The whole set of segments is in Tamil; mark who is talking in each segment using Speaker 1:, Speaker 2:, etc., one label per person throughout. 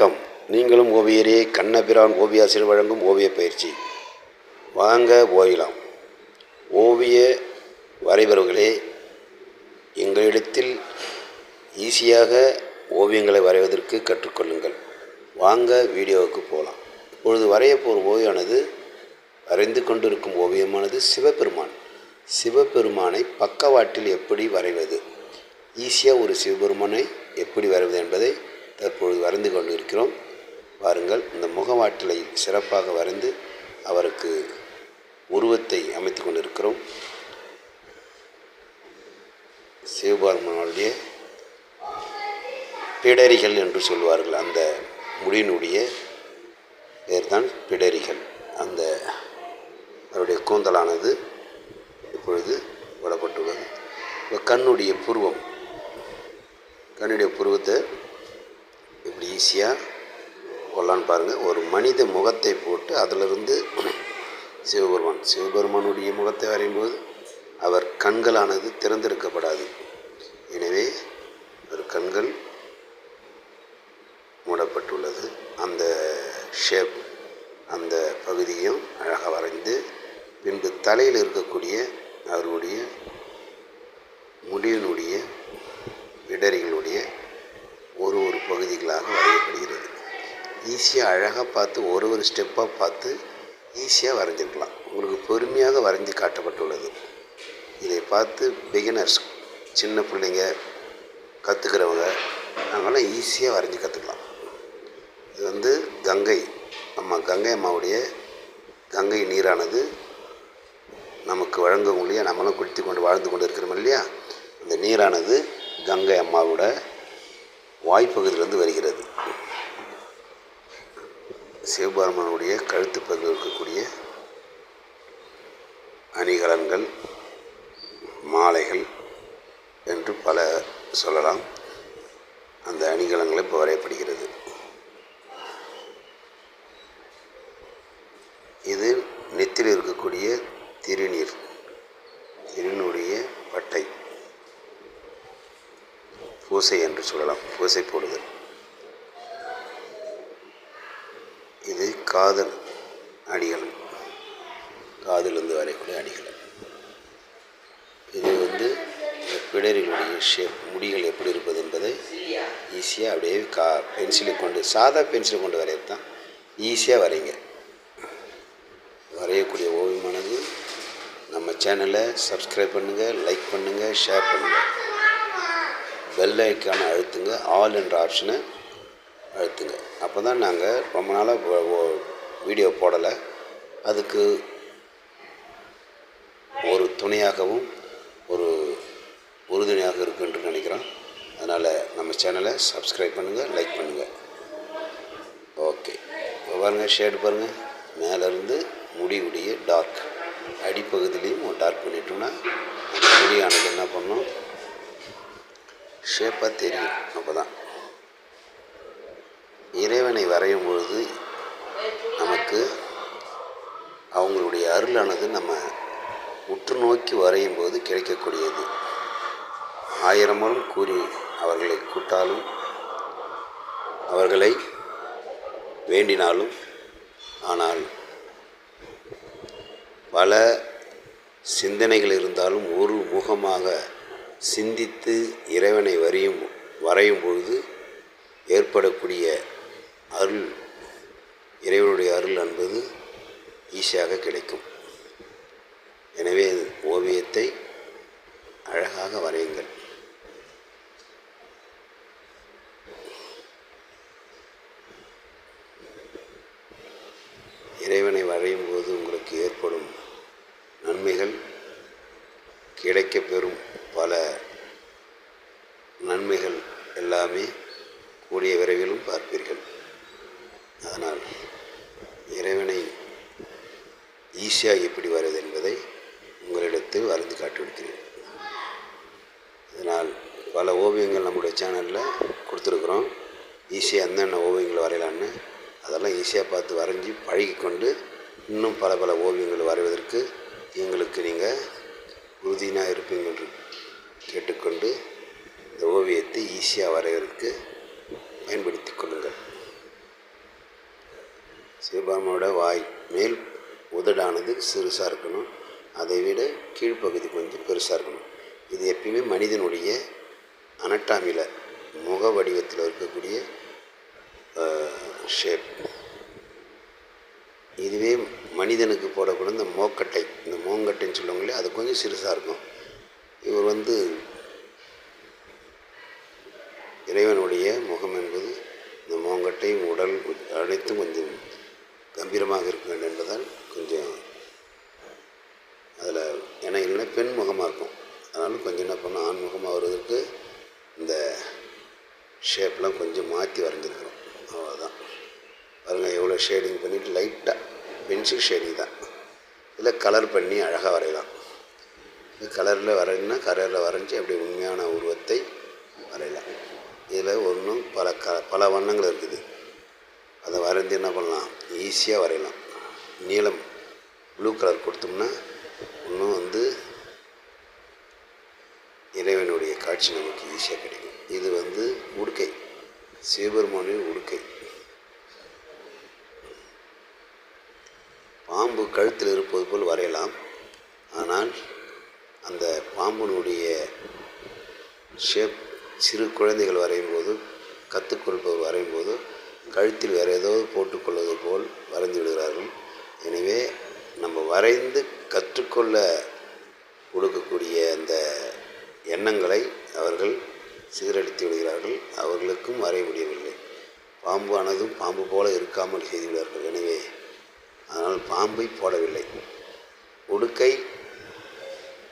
Speaker 1: வணக்கம். நீங்களும் ஓவியரே கண்ணபிரான் ஓவியாசிரியர் வழங்கும் ஓவிய பயிற்சி. வாங்க ஓயலாம். ஓவிய வரைபவர்களே எங்களிடத்தில் ஈஸியாக ஓவியங்களை வரைவதற்கு கற்றுக்கொள்ளுங்கள். வாங்க வீடியோவுக்கு போகலாம். இப்பொழுது வரையப்போர் ஓவியானது ஓவியமானது வரைந்து கொண்டிருக்கும் ஓவியமானது சிவபெருமான். சிவபெருமானை பக்கவாட்டில் எப்படி வரைவது? ஈஸியாக ஒரு சிவபெருமானை எப்படி வரைவது என்பதை தற்பொழுது வரைந்து கொண்டு இருக்கிறோம் இந்த முகவாட்டிலை சிறப்பாக வரைந்து அவருக்கு உருவத்தை அமைத்து கொண்டிருக்கிறோம். சிவபெருமானுடைய பிடரிகள் என்று சொல்வார்கள். அந்த முடியினுடைய பேர் தான் பிடரிகள். அந்த அவருடைய கூந்தலானது இப்பொழுது விடப்பட்டுள்ளது இப்போ கண்ணுடைய புருவம் கண்ணுடைய புருவத்தை ஈஸியாக கொள்ளான்னு பாருங்கள் ஒரு மனித முகத்தை போட்டு அதிலிருந்து சிவபெருமான் சிவபெருமானுடைய முகத்தை வரையும்போது அவர் கண்களானது திறந்திருக்கப்படாது. எனவே ஒரு கண்கள் மூடப்பட்டுள்ளது. அந்த ஷேப் அந்த பகுதியும் அழகாக வரைந்து பின்பு தலையில் இருக்கக்கூடிய அவருடைய முடியினுடைய இடரிகளுடைய ஒரு ஒரு பகுதிகளாக வரையப்படுகிறது. ஈஸியாக அழகாக பார்த்து ஒரு ஒரு ஸ்டெப்பாக பார்த்து ஈஸியாக வரைஞ்சிருக்கலாம். உங்களுக்கு பொறுமையாக வரைஞ்சி காட்டப்பட்டுள்ளது. இதை பார்த்து பிகினர்ஸ் சின்ன பிள்ளைங்க கற்றுக்கிறவங்க அவங்களாம் ஈஸியாக வரைஞ்சி கற்றுக்கலாம் இது வந்து கங்கை நம்ம கங்கை அம்மாவுடைய கங்கை நீரானது நமக்கு வழங்கும் இல்லையா? நம்மளும் குளித்து கொண்டு வாழ்ந்து கொண்டு இருக்கிறோம் இல்லையா? அந்த நீரானது கங்கை அம்மாவோட வாய்ப்பகுதியிலிருந்து வருகிறது. சிவபெருமானுடைய கழுத்து பகுதியில் இருக்கக்கூடிய அணிகலன்கள் மாலைகள் என்று பல சொல்லலாம். அந்த அணிகலன்கள் இப்போ வரையப்படுகிறது இது நெத்தியில் இருக்கக்கூடிய திருநீர் திருநூடைய பட்டை பூசை என்று சொல்லலாம் பூசை போடுதல். இது காதல் அடிகள். காதிலிருந்து வரையக்கூடிய அடிகள். இது வந்து பிடரிகளுடைய ஷேப் முடிகள் எப்படி இருப்பது என்பதை ஈஸியாக அப்படியே கா பென்சிலை கொண்டு சாதா பென்சிலை கொண்டு வரையறது தான் ஈஸியாக வரைங்க வரையக்கூடிய ஓவியமானது நம்ம சேனலை சப்ஸ்கிரைப் பண்ணுங்கள் லைக் பண்ணுங்கள் ஷேர் பண்ணுங்கள் பெல் ஐக்கானை அழுத்துங்க ஆல் என்ற ஆப்ஷனை அழுத்துங்க. அப்போ தான் நாங்கள் ரொம்ப நாளாக வீடியோ போடலை. அதுக்கு ஒரு துணையாகவும் ஒரு உறுதுணையாக இருக்குன்ட்டு நினைக்கிறோம். அதனால் நம்ம சேனலை சப்ஸ்கிரைப் பண்ணுங்கள் லைக் பண்ணுங்கள் ஓகே. இப்போ பாருங்கள் ஷேடு பாருங்கள் மேலேருந்து முடிவுடைய டார்க். அடிப்பகுதியிலையும் டார்க் பண்ணிட்டோம்னா அந்த முடியானது என்ன பண்ணோம்? ஷேப்பாக தெரியும். அப்போ தான் இறைவனை வரையும் பொழுது நமக்கு அவங்களுடைய அருளானது நம்ம உற்று நோக்கி வரையும் போது கிடைக்கக்கூடியது. ஆயிரமும் கூறி அவர்களை கூட்டாலும் அவர்களை வேண்டினாலும் ஆனால் பல சிந்தனைகள் இருந்தாலும் ஒரு முகமாக சிந்தித்து இறைவனை வரையும் வரையும் பொழுது ஏற்படக்கூடிய அருள் இறைவனுடைய அருள் என்பது ஈஸியாக கிடைக்கும். எனவே ஓவியத்தை அழகாக வரையுங்கள் இறைவனை வரையும் போது உங்களுக்கு ஏற்படும் நன்மைகள் கிடைக்கப்பெறும் பல நன்மைகள் எல்லாமே கூடிய விரைவிலும் பார்ப்பீர்கள். அதனால் இறைவனை ஈஸியாக எப்படி வருவது என்பதை உங்களிடத்தில் வரைந்து காட்டிவிடுக்கிறேன் இதனால் பல ஓவியங்கள் நம்முடைய சேனலில் கொடுத்துருக்குறோம். ஈஸியாக என்னென்ன ஓவியங்கள் வரையலான்னு அதெல்லாம் ஈஸியாக பார்த்து வரைஞ்சி பழகிக்கொண்டு இன்னும் பல பல ஓவியங்கள் வரைவதற்கு எங்களுக்கு நீங்கள் உறுதியினாக இருப்பீங்க என்று கேட்டுக்கொண்டு இந்த ஓவியத்தை ஈஸியாக வரைவதற்கு பயன்படுத்தி கொள்ளுங்கள். சிவபெருமானோட வாய் மேல் உதடானது சிறுசாக இருக்கணும். அதை விட கீழ்ப்பகுதி கொஞ்சம் பெருசாக இருக்கணும். இது எப்பயுமே மனிதனுடைய அனட்டாமியில் முக வடிவத்தில் இருக்கக்கூடிய ஷேப் இதுவே மனிதனுக்கு போடக்கூடிய இந்த மோக்கட்டை இந்த மோங்கட்டைன்னு சொல்லுவாங்களே அது கொஞ்சம் சிறுசாக இருக்கும். இவர் வந்து இறைவனுடைய முகம் என்பது இந்த மோங்கட்டை உடல் அனைத்தும் கொஞ்சம் கம்பீரமாக இருக்க வேண்டும் என்பதால் கொஞ்சம் அதில் ஏன்னா இல்லைன்னா பெண் முகமாக இருக்கும். அதனால் கொஞ்சம் என்ன பண்ணோம் ஆண்முகமாக வருவதற்கு இந்த ஷேப்லாம் கொஞ்சம் மாற்றி வரைஞ்சிருக்கிறோம் அவ்வளோதான் பாருங்கள் எவ்வளோ ஷேடிங் பண்ணிவிட்டு லைட்டாக பென்சில் ஷேடிங் தான். இதில் கலர் பண்ணி அழகாக வரையலாம். இது கலரில் வரையினா கலரில் வரைஞ்சி அப்படியே உண்மையான உருவத்தை வரையலாம். இதில் ஒன்றும் பல க பல வண்ணங்கள் இருக்குது. அதை வரைஞ்சி என்ன பண்ணலாம்? ஈஸியாக வரையலாம். நீளம் ப்ளூ கலர் கொடுத்தோம்னா இன்னும் வந்து இறைவனுடைய காட்சி நமக்கு ஈஸியாக கிடைக்கும். இது வந்து உடுக்கை. சிவபெருமானின் உடுக்கை பாம்பு கழுத்தில் இருப்பது போல் வரையலாம். ஆனால் அந்த பாம்பனுடைய ஷேப் சிறு குழந்தைகள் வரையும் போது கற்றுக்கொள்பவர் வரையும் போது கழுத்தில் வேறு ஏதோ போட்டுக்கொள்வது போல் வரைந்து விடுகிறார்கள். எனவே நம்ம வரைந்து கற்றுக்கொள்ள கொடுக்கக்கூடிய அந்த எண்ணங்களை அவர்கள் சீரழித்து விடுகிறார்கள். அவர்களுக்கும் வரைய முடியவில்லை. பாம்பு ஆனதும் பாம்பு போல இருக்காமல் செய்துவிடுவார்கள் எனவே அதனால் பாம்பை போடவில்லை. உடுக்கை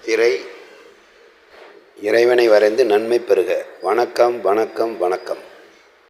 Speaker 1: திரை இறைவனை வரைந்து நன்மை பெறுக. வணக்கம் வணக்கம் வணக்கம்.